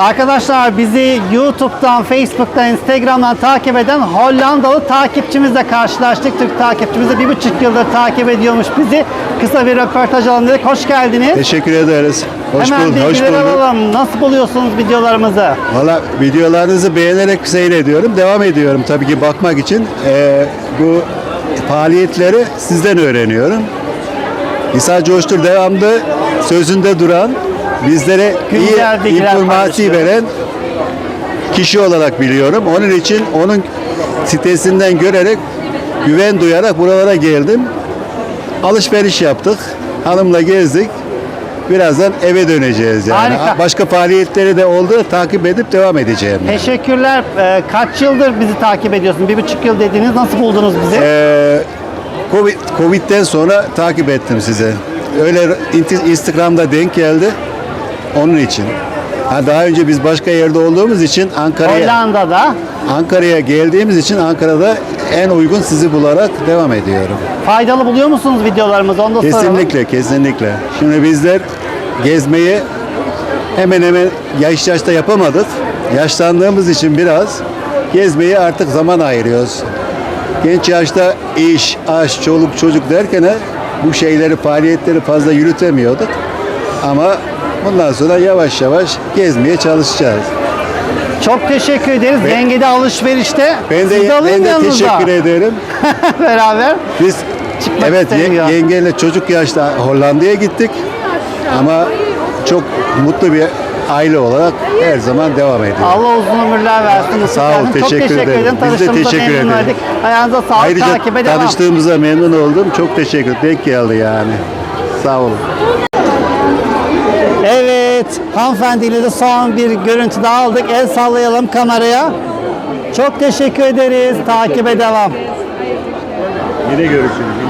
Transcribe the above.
Arkadaşlar bizi YouTube'dan, Facebook'tan, Instagram'dan takip eden Hollandalı takipçimizle karşılaştık. Türk takipçimizle bir buçuk yıldır takip ediyormuş bizi. Kısa bir röportaj alalım dedik. Hoş geldiniz. Teşekkür ederiz. Hoş Hemen bulduk. Hoş bulduk. alalım. Nasıl buluyorsunuz videolarımızı? Valla videolarınızı beğenerek seyrediyorum. Devam ediyorum tabii ki bakmak için. Ee, bu faaliyetleri sizden öğreniyorum. İsa Coştur devamlı sözünde duran, bizlere iyi informasi paylaşıyor. veren kişi olarak biliyorum. Onun için onun sitesinden görerek güven duyarak buralara geldim. Alışveriş yaptık. Hanımla gezdik. Birazdan eve döneceğiz yani. Harika. Başka faaliyetleri de oldu. Takip edip devam edeceğim. Teşekkürler. Ee, kaç yıldır bizi takip ediyorsun? Bir buçuk yıl dediniz. Nasıl buldunuz bizi? Ee, Covid, Covid'den sonra takip ettim size. Öyle inti- Instagram'da denk geldi. Onun için. Ha, daha önce biz başka yerde olduğumuz için Ankara'ya Hollanda'da Ankara'ya geldiğimiz için Ankara'da en uygun sizi bularak devam ediyorum. faydalı buluyor musunuz videolarımızı? Onu da soralım. Kesinlikle, kesinlikle. Şimdi bizler gezmeyi hemen hemen yaş yaşta yapamadık. Yaşlandığımız için biraz gezmeyi artık zaman ayırıyoruz. Genç yaşta iş, aş, çoluk, çocuk derken bu şeyleri, faaliyetleri fazla yürütemiyorduk. Ama bundan sonra yavaş yavaş gezmeye çalışacağız. Çok teşekkür ederiz. Ben- Dengede alışverişte. Ben de, Siz de alın ben de yanınıza. teşekkür ederim. Beraber. Biz Çıkmak evet ye- yengeyle çocuk yaşta Hollanda'ya gittik. Ama çok mutlu bir aile olarak her zaman devam ediyor. Allah uzun ömürler versin. Sağ ol, kalın. Çok teşekkür teşekkür ederim. ederim. Biz de teşekkür ederim. olduk. Ayağınıza sağlık. Ayrıca takibe devam. tanıştığımıza memnun oldum. Çok teşekkür Denk geldi yani. Sağ olun. Evet. Hanımefendiyle de son bir görüntü daha aldık. El sallayalım kameraya. Çok teşekkür ederiz. Takibe devam. Yine görüşürüz.